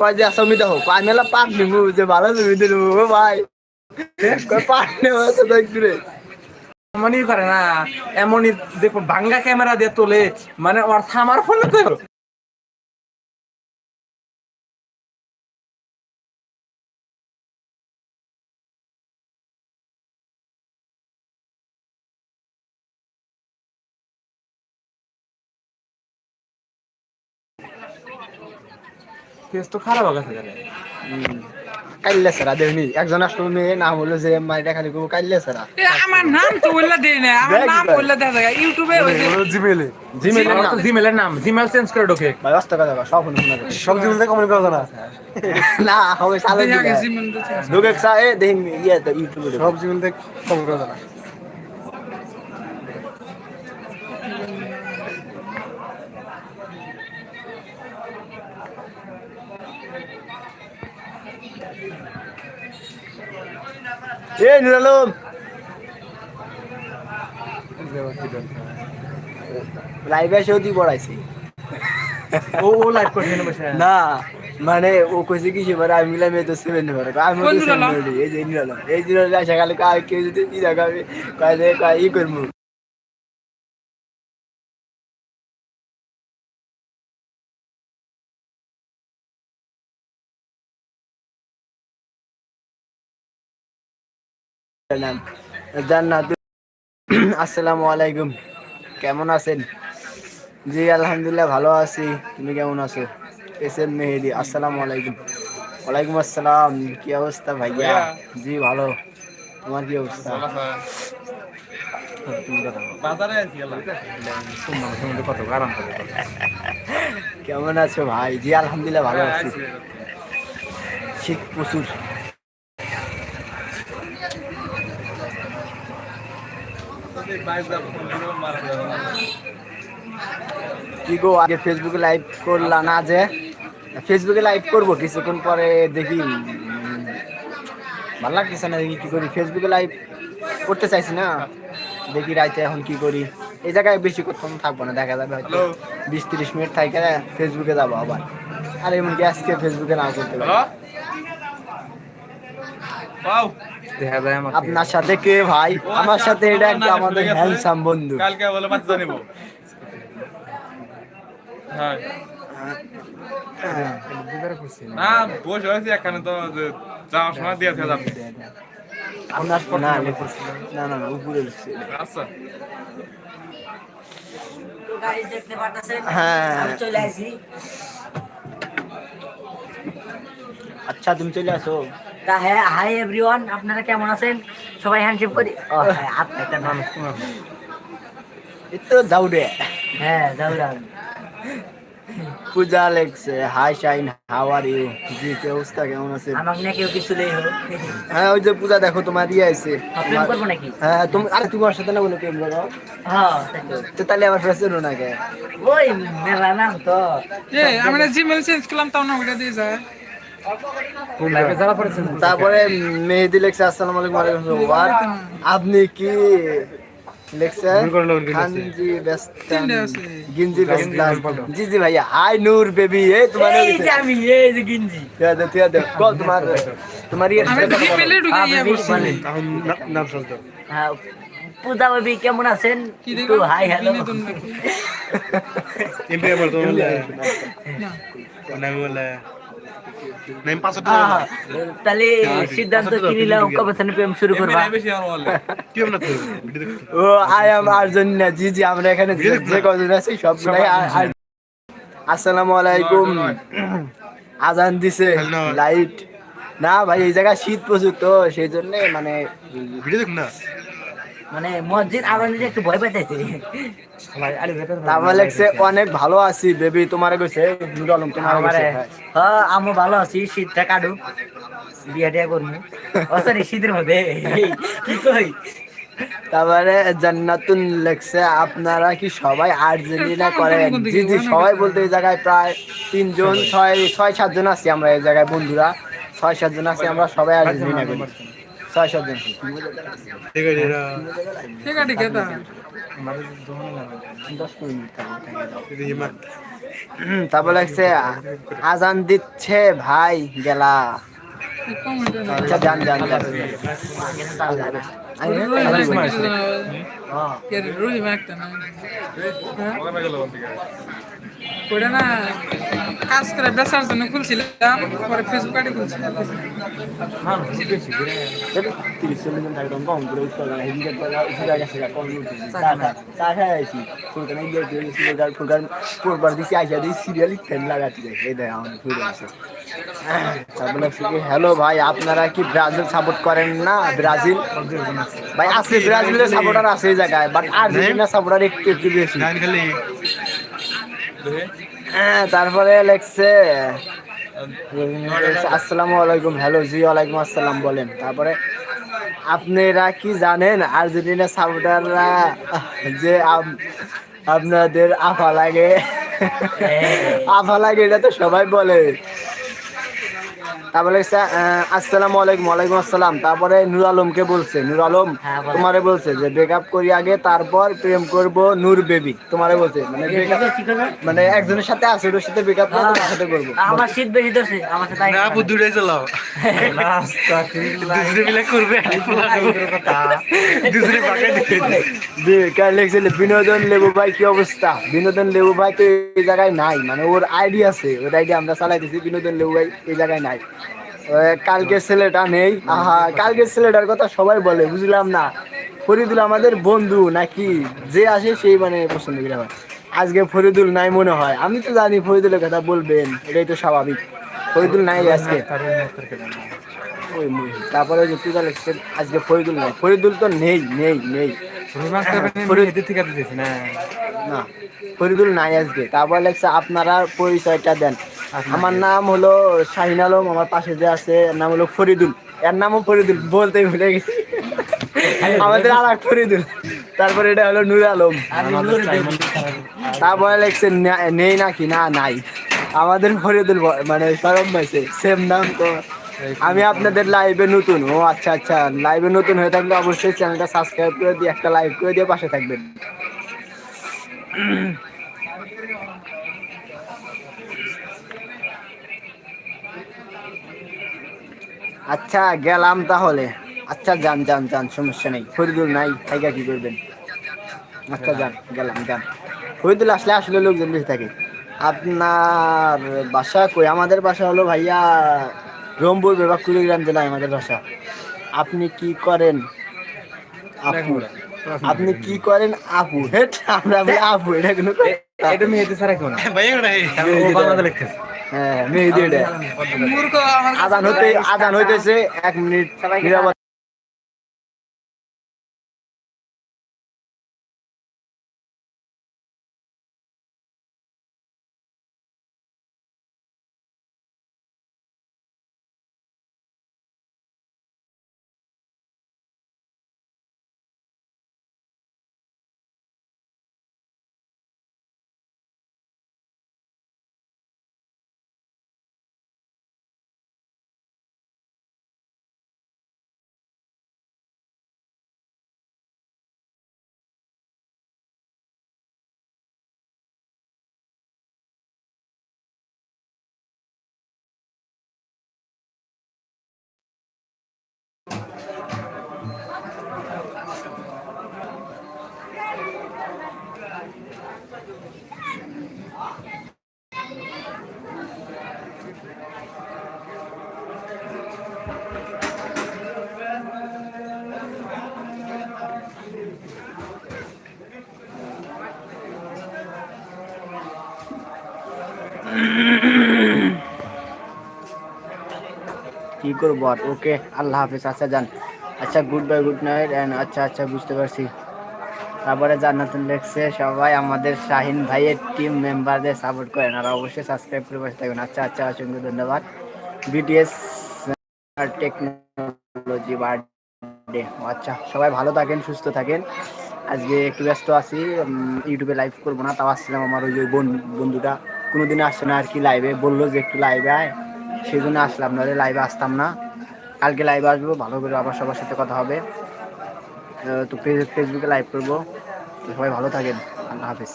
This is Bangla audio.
কয় যে আসমি দেখো কয় মেলা পাট নিবো, যে ভালো দিলু ও ভাই। কয় পাক নেওয়া আছে দেখ রে এমনই করে না, এমনই দেখো, ভাঙ্গা ক্যামেরা দিয়ে তোলে মানে ওর থামার ফলে তো কেস তো খারাপ হয়ে গেছে কাইলে সারা দেবনি একজন আসলো মেয়ে নাম হলো যে মাইটা খালি কো কাইলে সারা। আমার নাম তো বললে দেই না আমার নাম। বললে দেখা যায় ইউটিউবে জিমেলে। জিমেলের নাম। জিমেলের নাম জিমেল চেঞ্জ করে ঢোকে। ভাই অস্ত কথা সব শুনে শোনা সব জীবন থেকে কমেন্ট করা না। না হবে সালে দেখা দিলে গেছি হচ্ছে। লোকে সা এ দেখিন ইয়ে তো ইউটিউবে সব জীবন থেকে কমেন্ট করা এ নুরালম লাইভে এসেও পড়াইছি। ও ও লাইভ করছে না মানে ও কইছে কি সেবার আমি মিলাই মেয়ে তো সেভেন নেবার আমি এই যে নুরালম এই খালি কাই কেউ যদি কয় যে ই করব আসসালামু আলাইকুম। কেমন আছেন? জি আলহামদুলিল্লাহ ভালো আছি। তুমি কেমন আছো? এস এম মেহেদি আসসালামু আলাইকুম। ওয়ালাইকুম আসসালাম। কি অবস্থা ভাইয়া? জি ভালো। তোমার কি অবস্থা? কেমন আছো ভাই? জি আলহামদুলিল্লাহ ভালো আছি। শীত প্রচুর। কি গো, আগে ফেসবুকে লাইভ করলা না যে? ফেসবুকে লাইভ করব, কিছুক্ষণ পরে দেখি ভালো লাগতেছে না দেখি কি করি। ফেসবুকে লাইভ করতে চাইছি না। দেখি রাইতে এখন কি করি। এই জায়গায় বেশি করতাম থাকব না, দেখা যাবে হয়তো বিশ তিরিশ মিনিট থাকে ফেসবুকে যাব আবার। আর এমনকি আজকে ফেসবুকে না করতে পারি। দেখা যায় আমাকে। আপনার সাথে কে ভাই? আমার সাথে এটা একটা আমাদের হ্যান্ডসাম বন্ধু। কালকে বলে বাচ্চা নিব। হ্যাঁ। হ্যাঁ। না। বসে হয়েছে এখানে তো যাওয়ার সময় দিয়ে থেকে যাবে। আপনার না না না না। উপরে। আচ্ছা দেখতে পারতেছেন হ্যাঁ আমি চলে আসি আচ্ছা তুমি চলে আসো। তা হ্যাঁ হাই এভরিওয়ান আপনারা কেমন আছেন? সবাই হ্যান্ডশেক করি? ও হ্যাঁ একটা তো যাও হ্যাঁ দাউরা পূজা লেগছে। Hi Shine how are you ji কি অবস্থা? কেমন আছে আমাকে না কেউ কিছু নেই হোক। হ্যাঁ ওই যে পূজা দেখো তোমার ইয়ে আছে প্রেম করব নাকি? হ্যাঁ তুমি আরে তোমার সাথে না বলে প্রেম করো? হ্যাঁ তো। তো তাহলে আবার না কে ওই মেলা নাম তো। এ, আমরা জিমেল চেঞ্জ করলাম তাও না ওটা দিয়ে যায়। তারপরে মেহেদি লেখছে আসসালামু আলাইকুম আপনি কি লেখছে খানজি বেস্তান তিনটে বেস্তান। জি জি ভাইয়া। হাই নূর বেবি এই তোমার এই যে আমি এই যে গিঞ্জি ঠিক আছে ঠিক আছে কল তোমার তোমার ইয়ে আমি জিমেলে ঢুকে ইয়ে আপনি করছি বলেন। এখন না- নাম শুনতে হ্যাঁ পূজা বেবি কেমন আছেন? কি হাই হ্যালো এমপি তো না। বলে তাহলে সিদ্ধান্ত কি নিলাম? কবে থেকে প্রেম শুরু করবা? না ও আই এম আর্জেন্টিনা জি জি আমরা এখানে যে যে কজন আছি সব আসসালামু আলাইকুম। আজান দিছে লাইট। না ভাই এই জায়গায় শীত প্রচুর তো সেই জন্য মানে ভিডিও দেখ না? মানে মসজিদ একটু ভয় পাইতেছে। তারপর লেগছে অনেক ভালো আছি বেবি তোমার কইছে নুর আলম তোমার কইছে হ্যাঁ। আমি ভালো আছি শীতটা কাটুক। বিয়া টিয়া করব ও শীতের মধ্যে। কি কই? তারপরে জান্নাতুন লেখছে আপনারা কি সবাই আর্জেন্টিনা করেন? জি জি সবাই বলতে এই জায়গায় প্রায় তিনজন ছয় ছয় সাতজন আছি আমরা এই জায়গায় বন্ধুরা। ছয় সাতজন আছি আমরা সবাই আর্জেন্টিনা করি। ছয় সাতজন ঠিক আছে ঠিক আছে ঠিক আছে তারপর লাগছে আজান দিচ্ছে ভাই গেলা। আচ্ছা যান যান যান। আমি- একটা না ওটা না। কাজ করে বেচার জন্য খুলছিলাম পরে ফেসবুক আইডি লাগাতে যায়, এই দেয় আমাদের ফুল আছে। তারপর কি, হ্যালো ভাই আপনারা কি ব্রাজিল সাপোর্ট করেন না ব্রাজিল ভাই আছে ব্রাজিলের সাপোর্টার আছে এই জায়গায় বাট আর্জেন্টিনা সাপোর্টার একটু একটু বেশি হ্যাঁ, তারপরে লেখছে আসসালামু আলাইকুম হ্যালো জি ওয়ালাইকুম আসসালাম বলেন। তারপরে আপনারা কি জানেন আর্জেন্টিনা সাপোর্টাররা যে আপ- আপনাদের আফা লাগে? আফা লাগে এটা তো সবাই বলে। তারপরে আসসালামু আলাইকুম ওয়ালাইকুম আসসালাম। তারপরে নূর আলমকে বলছে নূর আলম হ্যাঁ, তোমারে বলছে যে ব্রেকআপ করি আগে তারপর প্রেম করব নূর বেবি। তোমারে বলছে মানে মানে একজনের সাথে আছে ওর সাথে ব্রেকআপ করে তোমার সাথে করব। আমার শীত বেশি ধরছে আমার সাথে না আপু দূরে চালাও। রাস্তা দুজনে মিলে করবে দুজনে পাকাই দেখে যে- কার লেখছিল বিনোদন লেবু ভাই কি অবস্থা? বিনোদন লেবু ভাই তো এই জায়গায় নাই মানে ওর আইডি আছে ওর আইডি আমরা চালাইতেছি বিনোদন লেবু ভাই এই জায়গায় নাই। কালকে ছেলেটা নেই। আহা কালকে ছেলেটার কথা সবাই বলে বুঝলাম না। ফরিদুল আমাদের বন্ধু নাকি? যে আসে সেই মানে পছন্দ করে হয় আজকে ফরিদুল নাই মনে হয়। আমি তো জানি ফরিদুলের কথা বলবেন এটাই তো স্বাভাবিক। ফরিদুল নাই আজকে। ওই তারপরে যে তুই লিখছেন আজকে ফরিদুল নাই। ফরিদুল তো নেই নেই নেই। না। না ফরিদুল নাই আজকে। তারপর লেখছে আপনারা পরিচয়টা দেন। আমার নাম হলো শাহিন আলম আমার পাশে যে আছে এর নাম হলো ফরিদুল। এর নামও ফরিদুল বলতে ভুলে গেছি। আমাদের আর এক ফরিদুল। তারপরে এটা হলো নূর আলম। তারপরে লেখছে নেই নাকি? না নাই। আমাদের ফরিদুল মানে সরম পাইছে সেম নাম তো। আমি আপনাদের লাইভে নতুন। ও আচ্ছা আচ্ছা। লাইভে নতুন হয়ে থাকলে অবশ্যই চ্যানেলটা সাবস্ক্রাইব করে দিয়ে একটা লাইক করে দিয়ে পাশে থাকবেন। আচ্ছা গেলাম তাহলে। আচ্ছা যান যান যান সমস্যা নেই। ফরিদুল নাই থাইকা কি করবেন? আচ্ছা যান গেলাম যান। ফরিদুল আসলে আসলে লোকজন বেশি থাকে। আপনার বাসা কই? আমাদের বাসা হলো ভাইয়া রংপুর বিভাগ কুড়িগ্রাম জেলায় আমাদের বাসা। আপনি কি করেন? আপু আপনি কি করেন? আপু। হেট আমরা আপু এটা কোনো এটা মেয়েতে ছাড়া কেউ না। ভাই নাই ও বাংলাতে লিখতেছে। হ্যাঁ মেহেদি এটা আজান হতে আজান হইতেছে। এক মিনিট কি করব আর? ওকে, আল্লাহ হাফিজ। আচ্ছা যান। আচ্ছা good bye good night and আচ্ছা আচ্ছা বুঝতে পারছি। তারপরে জান্নাতুল লেখছে সবাই আমাদের শাহিন ভাইয়ের টিম মেম্বারদের সাপোর্ট করেন, আর অবশ্যই সাবস্ক্রাইব করে বসে থাকবেন। আচ্ছা আচ্ছা অসংখ্য ধন্যবাদ। বিটিএস টেকনোলজি বার্থডে আচ্ছা সবাই ভালো থাকেন, সুস্থ থাকেন। আজকে একটু ব্যস্ত আছি ইউটিউবে লাইভ করব না, তাও আসছিলাম আমার ওই বন্ধুটা। কোনোদিন আসছে না আর কি লাইভে বলল যে একটু লাইভে আয়। সেই জন্য আসলাম নাহলে লাইভে আসতাম না। কালকে লাইভে আসব, ভালো করে আবার সবার সাথে কথা হবে। তো ফেসবুকে লাইভ করব। সবাই ভালো থাকেন। আল্লাহ হাফিজ।